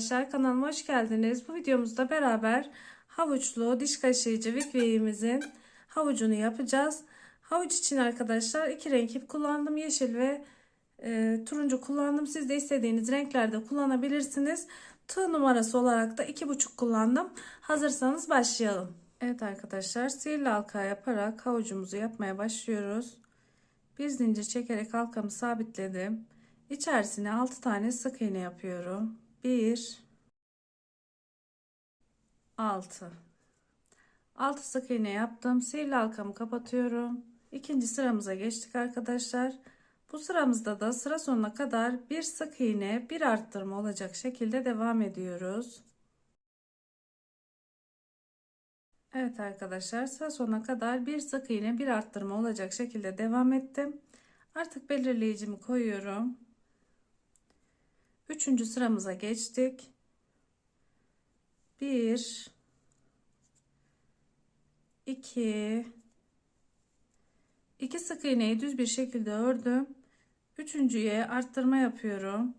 arkadaşlar kanalıma hoş geldiniz. Bu videomuzda beraber havuçlu diş kaşıyıcı Vikvey'imizin havucunu yapacağız. Havuç için arkadaşlar iki renk ip kullandım. Yeşil ve e, turuncu kullandım. Siz de istediğiniz renklerde kullanabilirsiniz. Tığ numarası olarak da iki buçuk kullandım. Hazırsanız başlayalım. Evet arkadaşlar sihirli halka yaparak havucumuzu yapmaya başlıyoruz. Bir zincir çekerek halkamı sabitledim. İçerisine 6 tane sık iğne yapıyorum. 1 6 6 sık iğne yaptım. Sihirli halkamı kapatıyorum. İkinci sıramıza geçtik arkadaşlar. Bu sıramızda da sıra sonuna kadar bir sık iğne, bir arttırma olacak şekilde devam ediyoruz. Evet arkadaşlar sıra sonuna kadar bir sık iğne, bir arttırma olacak şekilde devam ettim. Artık belirleyicimi koyuyorum. Üçüncü sıramıza geçtik. Bir, iki, iki sık iğneyi düz bir şekilde ördüm. Üçüncüye arttırma yapıyorum.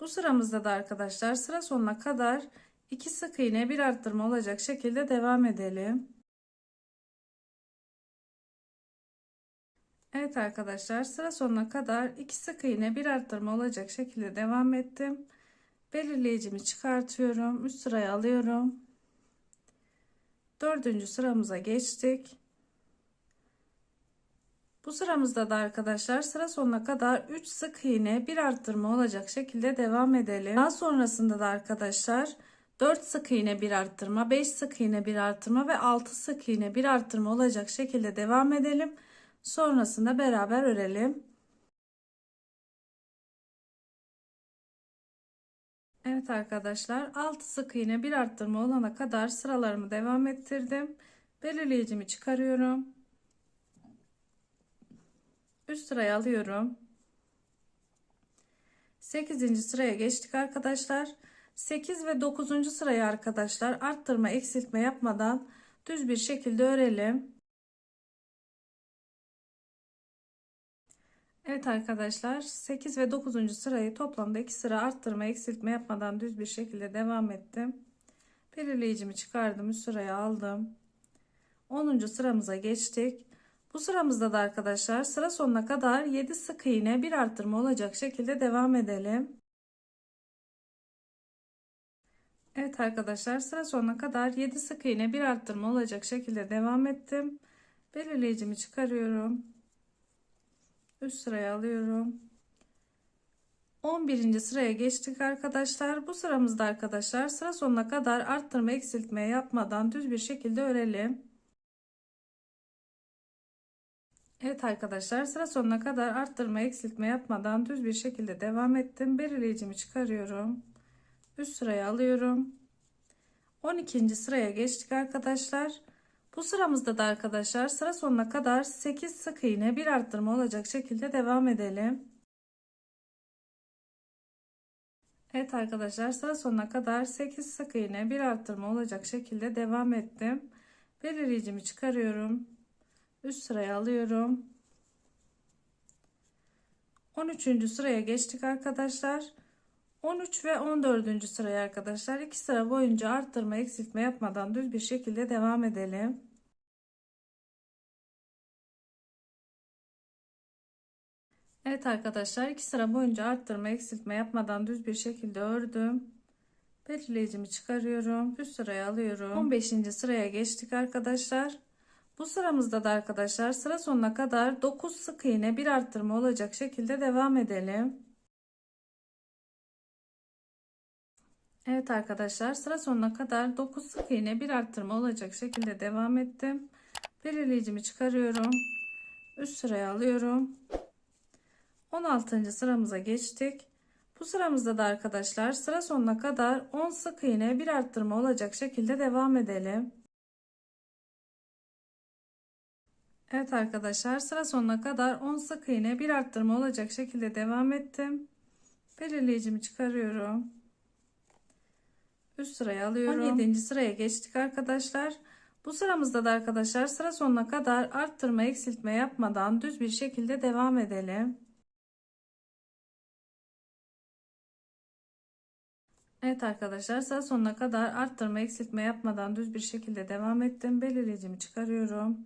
Bu sıramızda da arkadaşlar sıra sonuna kadar iki sık iğne bir arttırma olacak şekilde devam edelim. Evet arkadaşlar sıra sonuna kadar iki sık iğne bir arttırma olacak şekilde devam ettim. Belirleyicimi çıkartıyorum. Üst sıraya alıyorum. Dördüncü sıramıza geçtik. Bu sıramızda da arkadaşlar sıra sonuna kadar 3 sık iğne bir arttırma olacak şekilde devam edelim. Daha sonrasında da arkadaşlar 4 sık iğne bir arttırma, 5 sık iğne bir arttırma ve 6 sık iğne bir arttırma olacak şekilde devam edelim. Sonrasında beraber örelim. Evet arkadaşlar 6 sık iğne bir arttırma olana kadar sıralarımı devam ettirdim. Belirleyicimi çıkarıyorum. Üst sıraya alıyorum. 8. sıraya geçtik arkadaşlar. 8 ve 9. sırayı arkadaşlar arttırma eksiltme yapmadan düz bir şekilde örelim. Evet arkadaşlar 8 ve 9. sırayı toplamda 2 sıra arttırma eksiltme yapmadan düz bir şekilde devam ettim. Belirleyicimi çıkardım üst sıraya aldım. 10. sıramıza geçtik. Bu sıramızda da arkadaşlar sıra sonuna kadar 7 sık iğne bir arttırma olacak şekilde devam edelim. Evet arkadaşlar sıra sonuna kadar 7 sık iğne bir arttırma olacak şekilde devam ettim. Belirleyicimi çıkarıyorum. Üst sıraya alıyorum. 11. sıraya geçtik arkadaşlar. Bu sıramızda arkadaşlar sıra sonuna kadar arttırma eksiltme yapmadan düz bir şekilde örelim. Evet arkadaşlar sıra sonuna kadar arttırma eksiltme yapmadan düz bir şekilde devam ettim. Belirleyicimi çıkarıyorum. Üst sıraya alıyorum. 12. sıraya geçtik arkadaşlar. Bu sıramızda da arkadaşlar sıra sonuna kadar 8 sık iğne bir arttırma olacak şekilde devam edelim. Evet arkadaşlar sıra sonuna kadar 8 sık iğne bir arttırma olacak şekilde devam ettim. Belirleyicimi çıkarıyorum. Üst sıraya alıyorum. 13. sıraya geçtik arkadaşlar. 13 ve 14. sıraya arkadaşlar 2 sıra boyunca arttırma eksiltme yapmadan düz bir şekilde devam edelim. Evet arkadaşlar 2 sıra boyunca arttırma eksiltme yapmadan düz bir şekilde ördüm. Belirleyicimi çıkarıyorum. Üst sıraya alıyorum. 15. sıraya geçtik arkadaşlar. Bu sıramızda da arkadaşlar sıra sonuna kadar 9 sık iğne bir arttırma olacak şekilde devam edelim. Evet arkadaşlar sıra sonuna kadar 9 sık iğne bir arttırma olacak şekilde devam ettim. Belirleyicimi çıkarıyorum. Üst sıraya alıyorum. 16. sıramıza geçtik. Bu sıramızda da arkadaşlar sıra sonuna kadar 10 sık iğne bir arttırma olacak şekilde devam edelim. Evet arkadaşlar sıra sonuna kadar 10 sık iğne bir arttırma olacak şekilde devam ettim. Belirleyicimi çıkarıyorum. Üst sıraya alıyorum. 17. sıraya geçtik arkadaşlar. Bu sıramızda da arkadaşlar sıra sonuna kadar arttırma eksiltme yapmadan düz bir şekilde devam edelim. Evet arkadaşlar sıra sonuna kadar arttırma eksiltme yapmadan düz bir şekilde devam ettim. Belirleyicimi çıkarıyorum.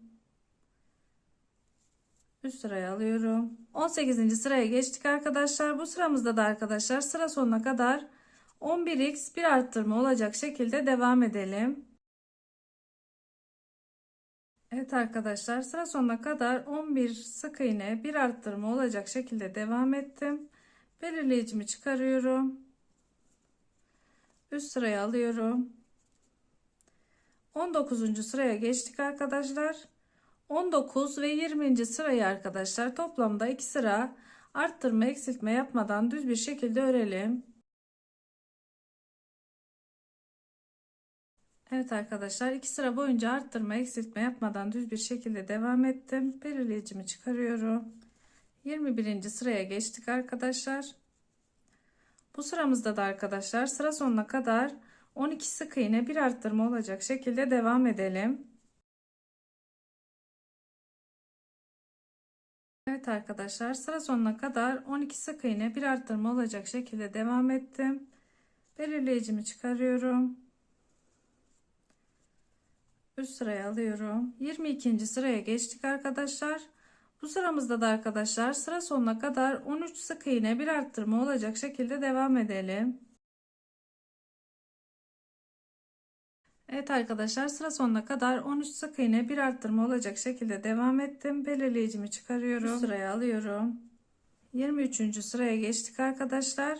Üst sıraya alıyorum. 18. sıraya geçtik arkadaşlar. Bu sıramızda da arkadaşlar sıra sonuna kadar 11x bir arttırma olacak şekilde devam edelim. Evet arkadaşlar sıra sonuna kadar 11 sık iğne bir arttırma olacak şekilde devam ettim. Belirleyicimi çıkarıyorum. Üst sıraya alıyorum. 19. sıraya geçtik arkadaşlar. 19 ve 20. sırayı arkadaşlar toplamda 2 sıra arttırma eksiltme yapmadan düz bir şekilde örelim. Evet arkadaşlar 2 sıra boyunca arttırma eksiltme yapmadan düz bir şekilde devam ettim. Belirleyicimi çıkarıyorum. 21. sıraya geçtik arkadaşlar. Bu sıramızda da arkadaşlar sıra sonuna kadar 12 sık iğne bir arttırma olacak şekilde devam edelim. Evet arkadaşlar sıra sonuna kadar 12 sık iğne bir arttırma olacak şekilde devam ettim. Belirleyicimi çıkarıyorum. Üst sıraya alıyorum. 22. sıraya geçtik arkadaşlar. Bu sıramızda da arkadaşlar sıra sonuna kadar 13 sık iğne bir arttırma olacak şekilde devam edelim. Evet arkadaşlar sıra sonuna kadar 13 sık iğne bir arttırma olacak şekilde devam ettim. Belirleyicimi çıkarıyorum. Bu sıraya alıyorum. 23. sıraya geçtik arkadaşlar.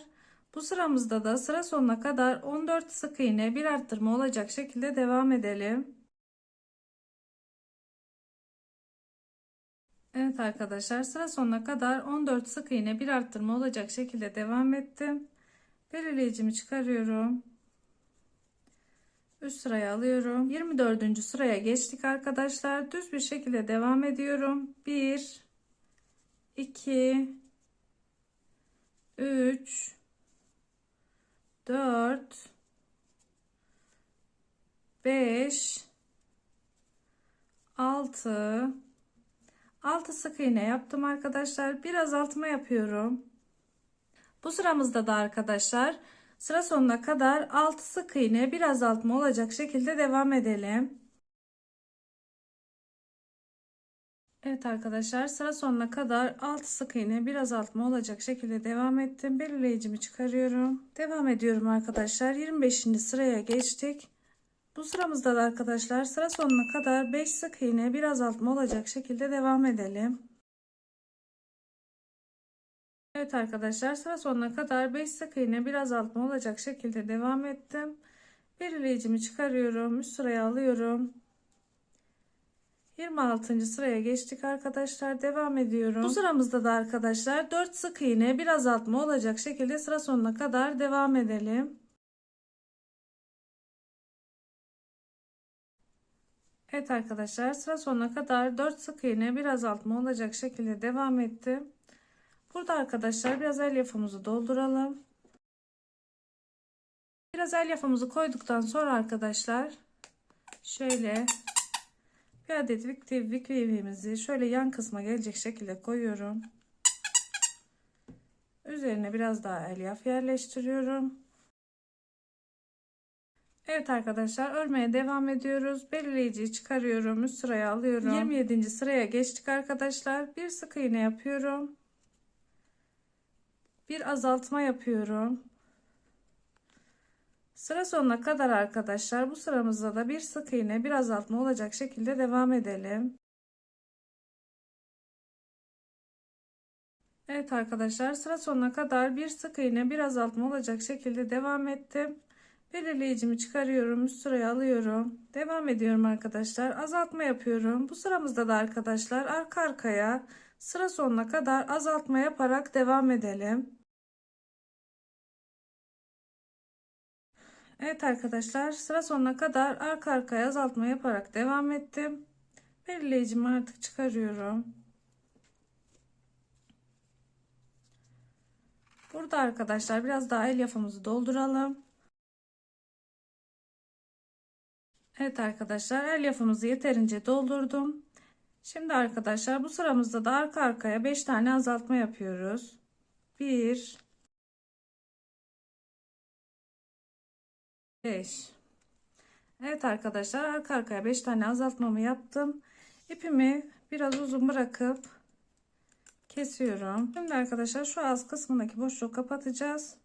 Bu sıramızda da sıra sonuna kadar 14 sık iğne bir arttırma olacak şekilde devam edelim. Evet arkadaşlar sıra sonuna kadar 14 sık iğne bir arttırma olacak şekilde devam ettim. Belirleyicimi çıkarıyorum. Üst sıraya alıyorum. 24. sıraya geçtik arkadaşlar. Düz bir şekilde devam ediyorum. 1 2 3 4 5 6 6 sık iğne yaptım arkadaşlar. Bir azaltma yapıyorum. Bu sıramızda da arkadaşlar sıra sonuna kadar 6 sık iğne bir azaltma olacak şekilde devam edelim. Evet arkadaşlar sıra sonuna kadar 6 sık iğne bir azaltma olacak şekilde devam ettim. Belirleyicimi çıkarıyorum. Devam ediyorum arkadaşlar. 25. sıraya geçtik. Bu sıramızda da arkadaşlar sıra sonuna kadar 5 sık iğne bir azaltma olacak şekilde devam edelim. Evet arkadaşlar sıra sonuna kadar 5 sık iğne bir azaltma olacak şekilde devam ettim. Belirleyicimi çıkarıyorum. Üst sıraya alıyorum. 26. sıraya geçtik arkadaşlar. Devam ediyorum. Bu sıramızda da arkadaşlar 4 sık iğne bir azaltma olacak şekilde sıra sonuna kadar devam edelim. Evet arkadaşlar sıra sonuna kadar 4 sık iğne bir azaltma olacak şekilde devam ettim. Burada arkadaşlar biraz elyafımızı dolduralım. Biraz elyafımızı koyduktan sonra arkadaşlar şöyle bir adet vik ivimizi şöyle yan kısma gelecek şekilde koyuyorum. Üzerine biraz daha elyaf yerleştiriyorum. Evet arkadaşlar örmeye devam ediyoruz. Belirleyiciyi çıkarıyorum. Üst sıraya alıyorum. 27. sıraya geçtik arkadaşlar. Bir sık iğne yapıyorum. Bir azaltma yapıyorum. Sıra sonuna kadar arkadaşlar bu sıramızda da bir sık iğne bir azaltma olacak şekilde devam edelim. Evet arkadaşlar sıra sonuna kadar bir sık iğne bir azaltma olacak şekilde devam ettim. Belirleyicimi çıkarıyorum. Üst sıraya alıyorum. Devam ediyorum arkadaşlar. Azaltma yapıyorum. Bu sıramızda da arkadaşlar arka arkaya sıra sonuna kadar azaltma yaparak devam edelim. Evet arkadaşlar sıra sonuna kadar arka arkaya azaltma yaparak devam ettim. Belirleyicimi artık çıkarıyorum. Burada arkadaşlar biraz daha el yapımızı dolduralım. Evet arkadaşlar elyafımızı yeterince doldurdum. Şimdi arkadaşlar bu sıramızda da arka arkaya 5 tane azaltma yapıyoruz. 1 5 Evet arkadaşlar arka arkaya 5 tane azaltmamı yaptım. İpimi biraz uzun bırakıp kesiyorum. Şimdi arkadaşlar şu az kısmındaki boşluğu kapatacağız.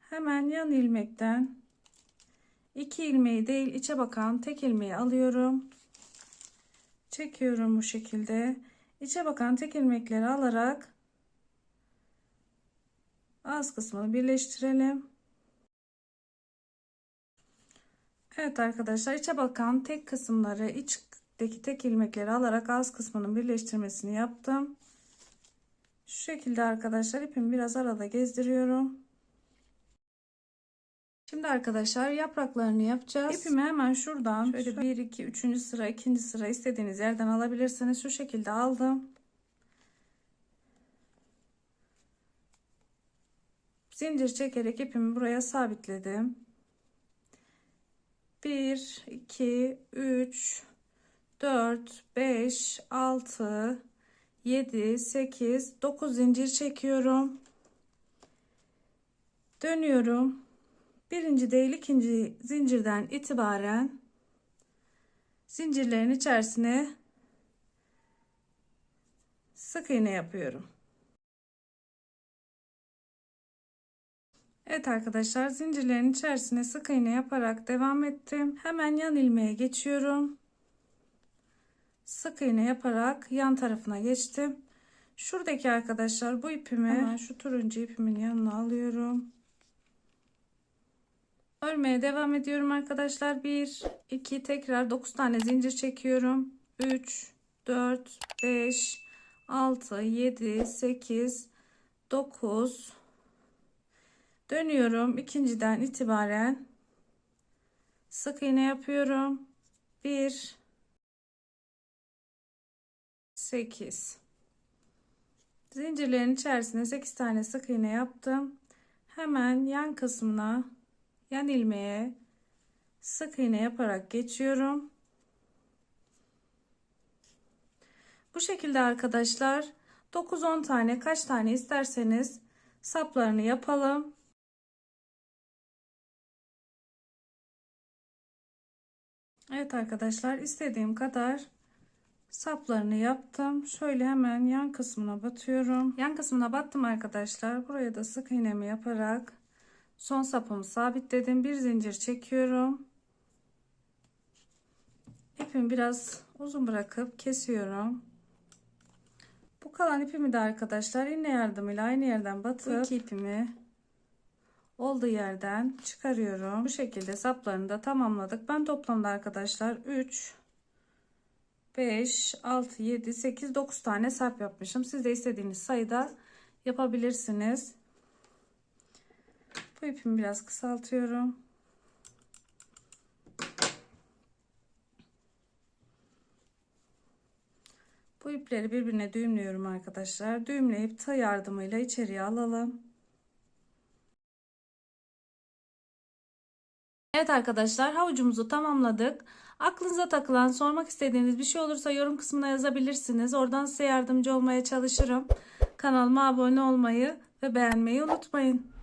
Hemen yan ilmekten iki ilmeği değil içe bakan tek ilmeği alıyorum. Çekiyorum bu şekilde. İçe bakan tek ilmekleri alarak az kısmını birleştirelim. Evet arkadaşlar içe bakan tek kısımları içteki tek ilmekleri alarak az kısmının birleştirmesini yaptım. Şu şekilde arkadaşlar ipimi biraz arada gezdiriyorum. Şimdi arkadaşlar yapraklarını yapacağız. İpimi hemen şuradan şöyle 1 2 3. sıra 2. sıra istediğiniz yerden alabilirsiniz. Şu şekilde aldım. Zincir çekerek ipimi buraya sabitledim. 1 2 3 4 5 6 7 8 9 zincir çekiyorum. Dönüyorum. Birinci değil ikinci zincirden itibaren zincirlerin içerisine sık iğne yapıyorum. Evet arkadaşlar zincirlerin içerisine sık iğne yaparak devam ettim. Hemen yan ilmeğe geçiyorum. Sık iğne yaparak yan tarafına geçtim. Şuradaki arkadaşlar bu ipimi hemen şu turuncu ipimin yanına alıyorum. Örmeye devam ediyorum arkadaşlar. 1 2 tekrar 9 tane zincir çekiyorum. 3 4 5 6 7 8 9 dönüyorum. İkinciden itibaren sık iğne yapıyorum. 1 8 zincirlerin içerisine 8 tane sık iğne yaptım. Hemen yan kısmına yan ilmeğe sık iğne yaparak geçiyorum bu şekilde arkadaşlar 9-10 tane kaç tane isterseniz saplarını yapalım Evet arkadaşlar istediğim kadar saplarını yaptım. Şöyle hemen yan kısmına batıyorum. Yan kısmına battım arkadaşlar. Buraya da sık iğnemi yaparak son sapımı sabitledim. Bir zincir çekiyorum. İpimi biraz uzun bırakıp kesiyorum. Bu kalan ipimi de arkadaşlar iğne yardımıyla aynı yerden batıp iki ipimi olduğu yerden çıkarıyorum. Bu şekilde saplarını da tamamladık. Ben toplamda arkadaşlar 3 5 6 7 8 9 tane sap yapmışım. Siz de istediğiniz sayıda yapabilirsiniz. Bu ipimi biraz kısaltıyorum. Bu ipleri birbirine düğümlüyorum arkadaşlar. Düğümleyip tığ yardımıyla içeriye alalım. Evet arkadaşlar havucumuzu tamamladık. Aklınıza takılan sormak istediğiniz bir şey olursa yorum kısmına yazabilirsiniz. Oradan size yardımcı olmaya çalışırım. Kanalıma abone olmayı ve beğenmeyi unutmayın.